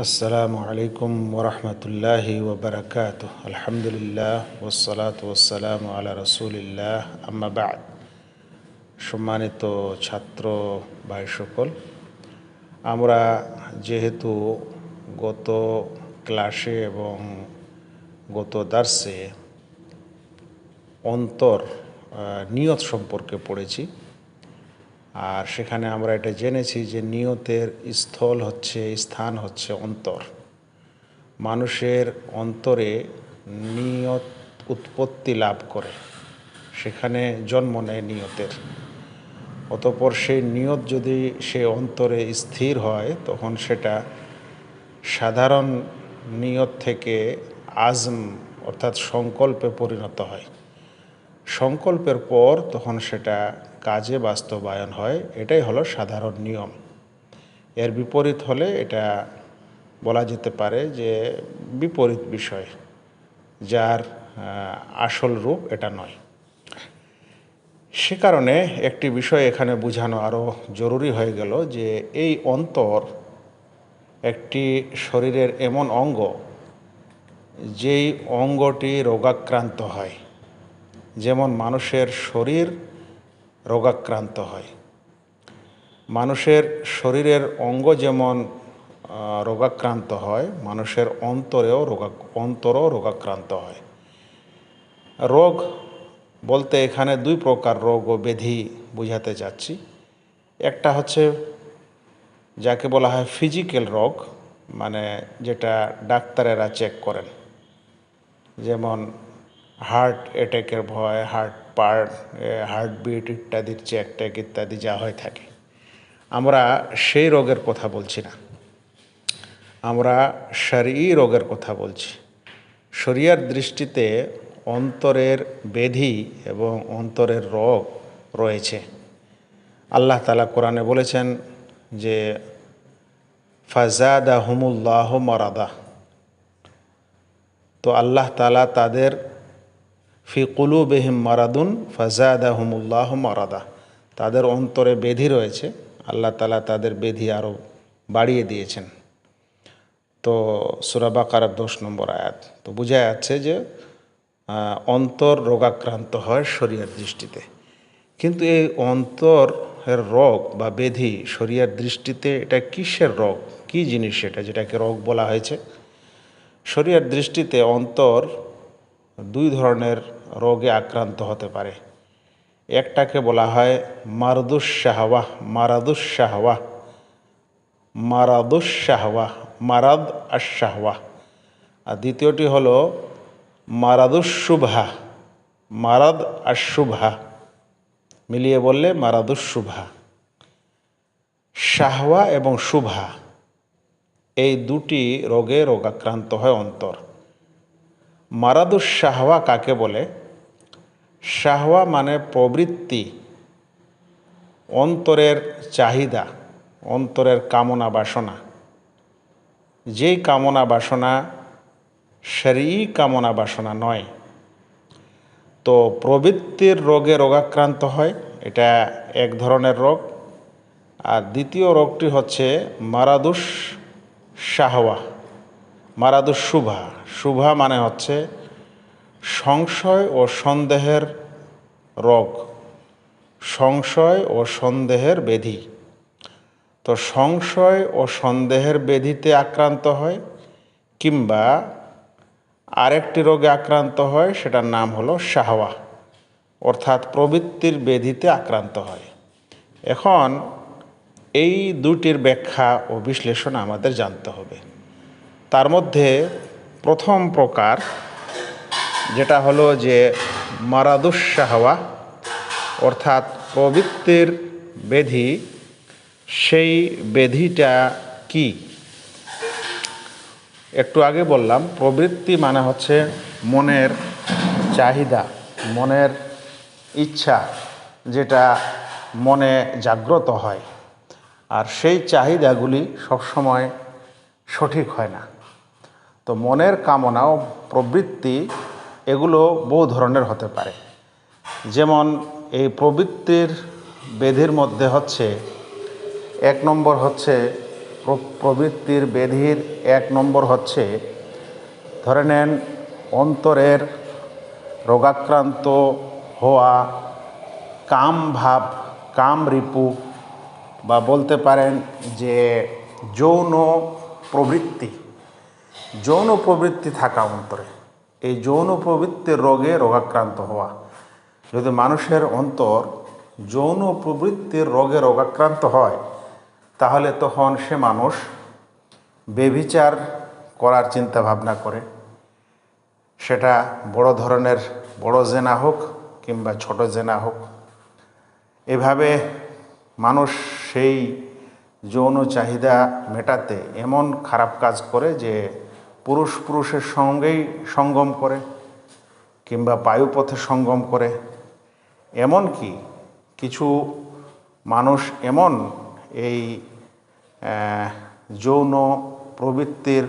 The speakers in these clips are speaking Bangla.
আসসালামু আলাইকুম ওরহমতুল্লাহ ওবরাকাত আলহামদুলিল্লাহ ওসলাত ওসালাম আলা রসুলিল্লাহ। আম্মাবাদ সম্মানিত ছাত্র ভাই সকল, আমরা যেহেতু গত ক্লাসে এবং গত দার্সে অন্তর নিয়ত সম্পর্কে পড়েছি আর সেখানে আমরা এটা জেনেছি যে নিয়তের স্থল হচ্ছে, স্থান হচ্ছে অন্তর। মানুষের অন্তরে নিয়ত উৎপত্তি লাভ করে। সেখানে জন্ম নেয় নিয়তের। অতপর সেই নিয়ত যদি সে অন্তরে স্থির হয়, তখন সেটা সাধারণ নিয়ত থেকে আজম, অর্থাৎ সংকল্পে পরিণত হয়। সংকল্পের পর তখন সেটা কাজে বাস্তবায়ন হয়, এটাই হলো সাধারণ নিয়ম। এর বিপরীত হলে এটা বলা যেতে পারে যে বিপরীত বিষয়, যার আসল রূপ এটা নয়। সে কারণে একটি বিষয় এখানে বোঝানো আরও জরুরি হয়ে গেল যে এই অন্তর একটি শরীরের এমন অঙ্গ, যেই অঙ্গটি রোগাক্রান্ত হয়। যেমন মানুষের শরীর রোগাক্রান্ত হয়। মানুষের শরীরের অঙ্গ যেমন রোগাক্রান্ত হয়, মানুষের অন্তরেও রোগা, অন্তরও রোগাক্রান্ত হয়। রোগ বলতে এখানে দুই প্রকার রোগ ও ব্যাধি বোঝাতে যাচ্ছি একটা হচ্ছে যাকে বলা হয় ফিজিক্যাল রোগ মানে যেটা ডাক্তারেরা চেক করেন। যেমন হার্ট অ্যাটাকের ভয় হার্ট পার্ট হার্টবিট ইত্যাদির চেক টেক ইত্যাদি যা হয়ে থাকে। আমরা সেই রোগের কথা বলছি না। আমরা সারি রোগের কথা বলছি। শরিয়ার দৃষ্টিতে অন্তরের বেধি এবং অন্তরের রোগ রয়েছে। আল্লাহ তালা কোরআনে বলেছেন যে ফাজাদা হুমুল্লাহ মারাদা। তো আল্লাহ তালা তাদের ফি কুলু বেহিম মারাদুন ফাজাদা হুমুল্লাহ মারাদা। তাদের অন্তরে বেধি রয়েছে। আল্লাহ তালা তাদের বেধি আরও বাড়িয়ে দিয়েছেন। তো সুরাবাকার দশ নম্বর আয়াত। তো বোঝা যাচ্ছে যে অন্তর রোগাক্রান্ত হয় শরীরের দৃষ্টিতে। কিন্তু এই অন্তরের রোগ বা বেধি শরীরের দৃষ্টিতে এটা কিসের রোগ? কি জিনিস সেটা যেটাকে রোগ বলা হয়েছে? শরীরের দৃষ্টিতে অন্তর দুই ধরনের রোগে আক্রান্ত হতে পারে। একটাকে বলা হয় মারদুস শাহওয়াহ মারাদুস শাহওয়াহ মারাদুস শাহওয়াহ মারাদ আর শাহওয়াহ আর দ্বিতীয়টি হলো মারাদুস শুভা মারাদ আর শুভা মিলিয়ে বললে মারাদুস শুভা শাহওয়া এবং শুভা, এই দুটি রোগে রোগাক্রান্ত হয় অন্তর। মারাদুস শাহওয়া কাকে বলে? শাহওয়া মানে প্রবৃত্তি, অন্তরের চাহিদা, অন্তরের কামনা বাসনা। যেই কামনা বাসনা শরী কামনা বাসনা নয়। তো প্রবৃত্তির রোগে রোগাক্রান্ত হয়, এটা এক ধরনের রোগ। আর দ্বিতীয় রোগটি হচ্ছে মারাদুস শাহওয়া মারাদুস শুভা শুভা মানে হচ্ছে সংশয় ও সন্দেহের রোগ। সংশয় ও সন্দেহের ব্যাধি তো সংশয় ও সন্দেহের ব্যাধিতে আক্রান্ত হয় কিংবা আরেকটি রোগে আক্রান্ত হয়, সেটার নাম হলো শাহওয়া, অর্থাৎ প্রবৃত্তির ব্যাধিতে আক্রান্ত হয়। এখন এই দুটির ব্যাখ্যা ও বিশ্লেষণ আমাদের জানতে হবে। তার মধ্যে প্রথম প্রকার, যেটা হলো যে মারাদুস শাহওয়া অর্থাৎ প্রবৃত্তির ব্যাধি সেই ব্যাধিটা কি? একটু আগে বললাম, প্রবৃত্তি মানে হচ্ছে মনের চাহিদা, মনের ইচ্ছা, যেটা মনে জাগ্রত হয়। আর সেই চাহিদাগুলি সবসময় সঠিক হয় না। তো মনের কামনা ও প্রবৃত্তি এগুলো বহু ধরনের হতে পারে। যেমন এই প্রবৃত্তির বেধির মধ্যে হচ্ছে, এক নম্বর হচ্ছে প্রবৃত্তির বেধির এক নম্বর হচ্ছে, ধরে নেন অন্তরের রোগাক্রান্ত হওয়া, কাম ভাব, কাম রিপু বা বলতে পারেন যে যৌন প্রবৃত্তি। যৌন প্রবৃত্তি থাকা অন্তরে। এই যৌন প্রবৃত্তির রোগে রোগাক্রান্ত হওয়া। যদি মানুষের অন্তর যৌন প্রবৃত্তির রোগে রোগাক্রান্ত হয়, তাহলে তখন সে মানুষ বেবিচার করার চিন্তা ভাবনা করে। সেটা বড় ধরনের বড় জেনা হোক কিংবা ছোট জেনা হোক। এভাবে মানুষ সেই যৌন চাহিদা মেটাতে এমন খারাপ কাজ করে যে পুরুষ পুরুষের সঙ্গেই সঙ্গম করে কিংবা বায়ুপথে সঙ্গম করে। এমন কি কিছু মানুষ এমন এই যৌন প্রবৃত্তির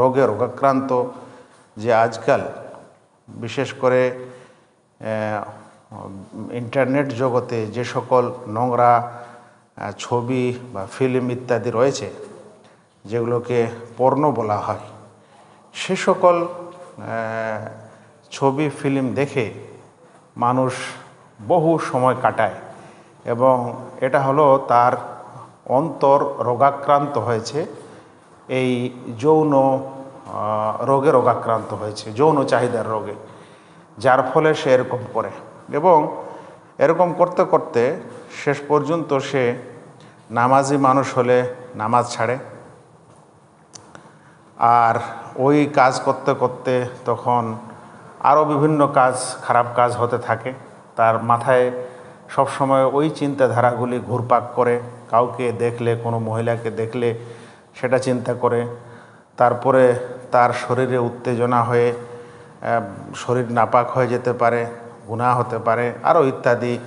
রোগে রোগাক্রান্ত যে আজকাল বিশেষ করে ইন্টারনেট জগতে যে সকল নোংরা ছবি বা ফিল্ম ইত্যাদি রয়েছে, যেগুলোকে পর্ণ বলা হয়। সে সকল ছবি ফিল্ম দেখে মানুষ বহু সময় কাটায় এবং এটা হলো তার অন্তর রোগাক্রান্ত হয়েছে। এই যৌন রোগে রোগাক্রান্ত হয়েছে, যৌন চাহিদার রোগে, যার ফলে সে এরকম করে এবং এরকম করতে করতে শেষ পর্যন্ত সে নামাজি মানুষ হলে নামাজ ছাড়ে। আর ওই কাজ করতে করতে তখন আরও বিভিন্ন কাজ, খারাপ কাজ হতে থাকে। তার মাথায় সবসময় ওই চিন্তাধারাগুলি ঘুরপাক করে। কাউকে দেখলে, কোনো মহিলাকে দেখলে সেটা চিন্তা করে। তারপরে তার শরীরে উত্তেজনা হয়ে শরীর নাপাক হয়ে যেতে পারে গুণা হতে পারে আরও ইত্যাদি।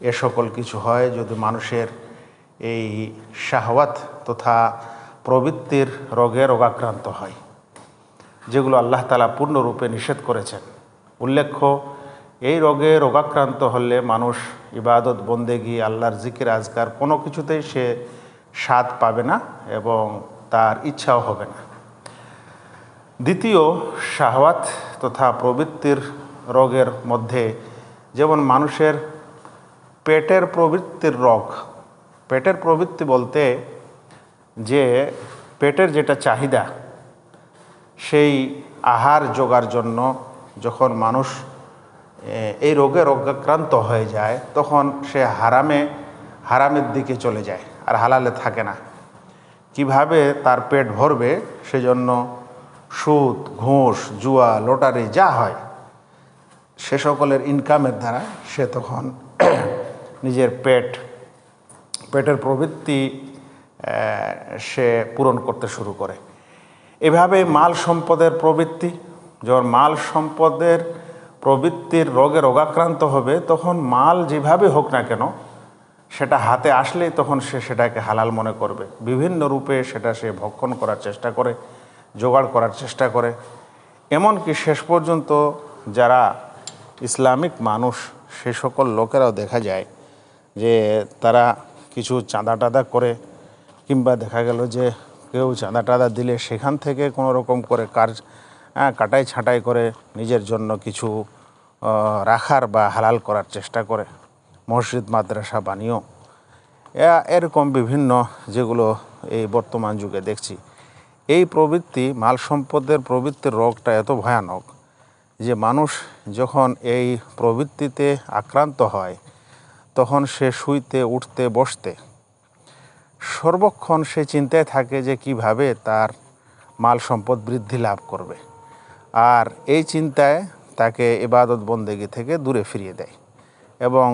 এ সকল কিছু হয়। যদি মানুষের এই শাহওয়াত তথা প্রবৃত্তির রোগে রোগাক্রান্ত হয়, যেগুলো আল্লাহ তালা পূর্ণরূপে নিষেধ করেছেন। উল্লেখ্য, এই রোগে রোগাক্রান্ত হলে মানুষ ইবাদত, বন্দেগি, আল্লাহর জিকির, আজকার কোনো কিছুতেই সে স্বাদ পাবে না এবং তার ইচ্ছাও হবে না। দ্বিতীয়, শাহওয়াত তথা প্রবৃত্তির রোগের মধ্যে যেমন মানুষের পেটের প্রবৃত্তির রোগ, পেটের প্রবৃত্তি বলতে যে পেটের যেটা চাহিদা, সেই আহার যোগার জন্য যখন মানুষ এই রোগে রোগাক্রান্ত হয়ে যায়, তখন সে হারামে, হারামের দিকে চলে যায় আর হালালে থাকে না। কীভাবে তার পেট ভরবে, সেজন্য সুদ, ঘুষ, জুয়া, লটারি যা হয়, সে সকলের ইনকামের দ্বারা সে তখন নিজের পেট, পেটের প্রবৃত্তি সে পূরণ করতে শুরু করে। এভাবে মাল সম্পদের প্রবৃত্তি, যখন মাল সম্পদের প্রবৃত্তির রোগে রোগাক্রান্ত হবে, তখন মাল যেভাবে হোক না কেন, সেটা হাতে আসলেই তখন সে সেটাকে হালাল মনে করবে। বিভিন্ন রূপে সেটা সে ভক্ষণ করার চেষ্টা করে, জোগাড় করার চেষ্টা করে। এমনকি শেষ পর্যন্ত যারা ইসলামিক মানুষ, সে সকল লোকেরাও দেখা যায় যে তারা কিছু চাঁদা টাদা করে কিংবা দেখা গেল যে কেউ চাঁদা টাদা দিলে সেখান থেকে কোনো রকম করে কাজ হ্যাঁ, কাটাই ছাঁটাই করে নিজের জন্য কিছু রাখার বা হালাল করার চেষ্টা করে। মসজিদ মাদ্রাসা বানিয়েও এরকম বিভিন্ন যেগুলো এই বর্তমান যুগে দেখছি। এই প্রবৃত্তি মাল সম্পদের প্রবৃত্তির রোগটা এত ভয়ানক যে মানুষ যখন এই প্রবৃত্তিতে আক্রান্ত হয় তখন সে শুইতে উঠতে বসতে সর্বক্ষণ সে চিন্তায় থাকে যে কীভাবে তার মাল সম্পদ বৃদ্ধি লাভ করবে। আর এই চিন্তায় তাকে এবাদত বন্দেগী থেকে দূরে ফিরিয়ে দেয় এবং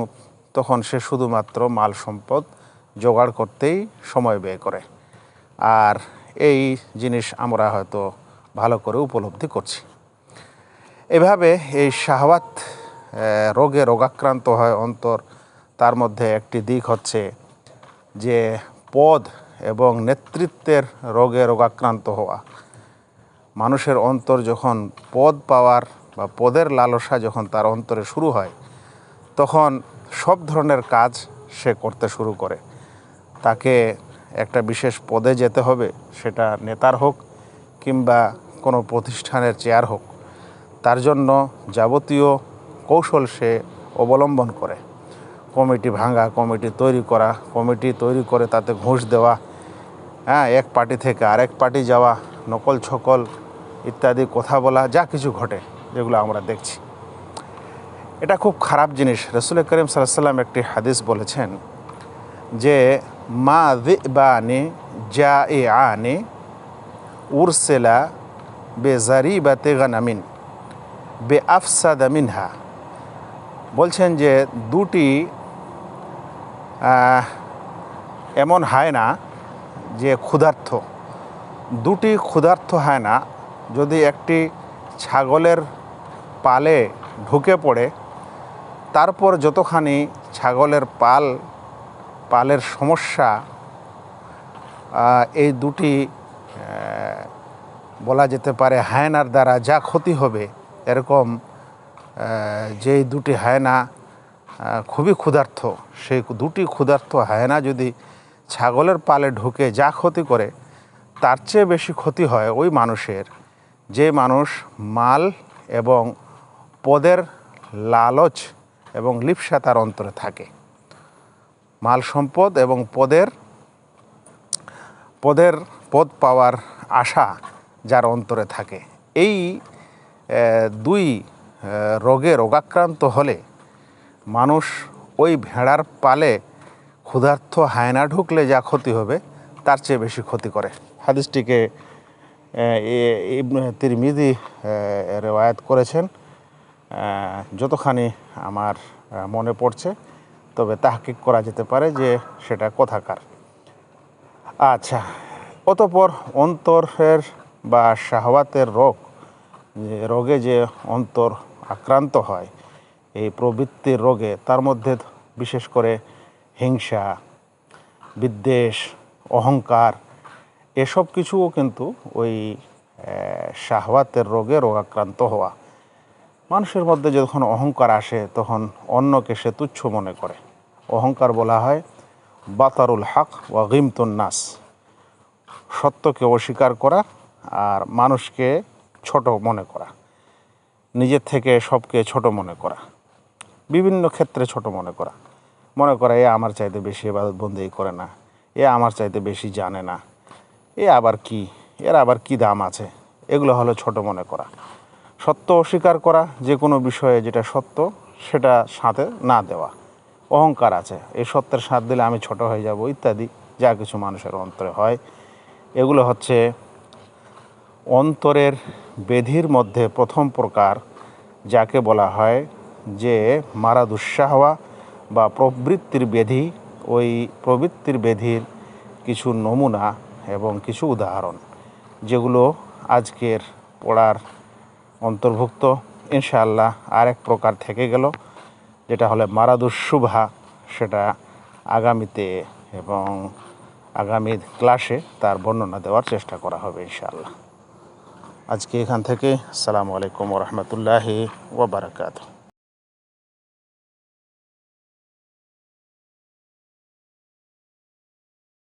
তখন সে শুধুমাত্র মাল সম্পদ জোগাড় করতেই সময় ব্যয় করে। আর এই জিনিস আমরা হয়তো ভালো করে উপলব্ধি করছি। এভাবে এই শাহওয়াত রোগে রোগাক্রান্ত হয় অন্তর, তার মধ্যে একটি দিক হচ্ছে যে পদ এবং নেতৃত্বের রোগে রোগাক্রান্ত হওয়া। মানুষের অন্তর যখন পদ পাওয়ার বা পদের লালসা যখন তার অন্তরে শুরু হয়, তখন সব ধরনের কাজ সে করতে শুরু করে। তাকে একটা বিশেষ পদে যেতে হবে, সেটা নেতার হোক কিংবা কোনো প্রতিষ্ঠানের চেয়ার হোক। তার জন্য যাবতীয় কৌশল সে অবলম্বন করে। কমিটি ভাঙা, কমিটি তৈরি করা, কমিটি তৈরি করে তাতে ঘুষ দেওয়া হ্যাঁ এক পার্টি থেকে আরেক পার্টি যাওয়া, নকল ছকল ইত্যাদি কথা বলা, যা কিছু ঘটে, যেগুলো আমরা দেখছি। এটা খুব খারাপ জিনিস। রসুল করিম সাল্লাম একটি হাদিস বলেছেন যে, মা দিবানি যা এ আনে উরসেলা বে জারি বা তেগানামিন বে আফসাদা মিনহা। বলছেন যে, দুটি এমন হয় না যে ক্ষুধার্থ। দুটি ক্ষুধার্থ হয় না। যদি একটি ছাগলের পালে ঢুকে পড়ে, তারপর যতখানি ছাগলের পাল, পালের সমস্যা এই দুটি বলা যেতে পারে হায়নার দ্বারা যা ক্ষতি হবে, এরকম যেই দুটি হায়না খুবই ক্ষুধার্থ। সেই দুটি ক্ষুধার্থ হায়না যদি ছাগলের পালে ঢুকে যা ক্ষতি করে, তার চেয়ে বেশি ক্ষতি হয় ওই মানুষের। যে মানুষ মাল এবং পদের লালচ এবং লিপসা তার অন্তরে থাকে। মাল সম্পদ এবং পদের পদের পদ পাওয়ার আশা যার অন্তরে থাকে। এই দুই রোগে রোগাক্রান্ত হলে মানুষ ওই ভেড়ার পালে ক্ষুধার্থ হায়না ঢুকলে যা ক্ষতি হবে, তার চেয়ে বেশি ক্ষতি করে। হাদিসটিকে তিরমিদি রেওয়ায়ত করেছেন। যতখানি আমার মনে পড়ছে, তবে তাহকিক করা যেতে পারে যে সেটা কোথাকার। আচ্ছা অতপর অন্তরের বা শাহওয়াতের রোগ রোগে যে অন্তর আক্রান্ত হয় এই প্রবৃত্তির রোগে, তার মধ্যে বিশেষ করে হিংসা, বিদ্বেষ, অহংকার, এসব কিছুও কিন্তু ওই শাহওয়াতের রোগে রোগাক্রান্ত হওয়া। মানুষের মধ্যে যখন অহংকার আসে, তখন অন্যকে সে তুচ্ছ মনে করে। অহংকার বলা হয়, বাতারুল হক ওয়া গিমতুন নাস। সত্যকে অস্বীকার করা আর মানুষকে ছোট মনে করা। নিজের থেকে সবকে ছোট মনে করা। বিভিন্ন ক্ষেত্রে ছোট মনে করা। মনে করা, এ আমার চাইতে বেশি এবাদত বন্দি করে না। এ আমার চাইতে বেশি জানে না। এ আবার কি? এর আবার কি দাম আছে? এগুলো হলো ছোট মনে করা। সত্য অস্বীকার করা যে কোনো বিষয়ে যেটা সত্য, সেটা সাথে না দেওয়া। অহংকার আছে, এই সত্যের সাথ দিলে আমি ছোট হয়ে যাব, ইত্যাদি, যা কিছু মানুষের অন্তরে হয়। এগুলো হচ্ছে অন্তরের বেধির মধ্যে প্রথম প্রকার, যাকে বলা হয় যে মারা দুঃসাহওয়া বা প্রবৃত্তির বেধি, ওই প্রবৃত্তির বেধির কিছু নমুনা এবং কিছু উদাহরণ, যেগুলো আজকের পড়ার অন্তর্ভুক্ত, ইনশাআল্লাহ আরেক প্রকার থেকে গেল, যেটা হলে মারাদুসুভা সেটা আগামীতে এবং আগামী ক্লাসে তার বর্ণনা দেওয়ার চেষ্টা করা হবে ইনশাআল্লাহ। আজকে এখান থেকে, আসসালামু আলাইকুম রহমতুল্লাহি ওবরাকাতু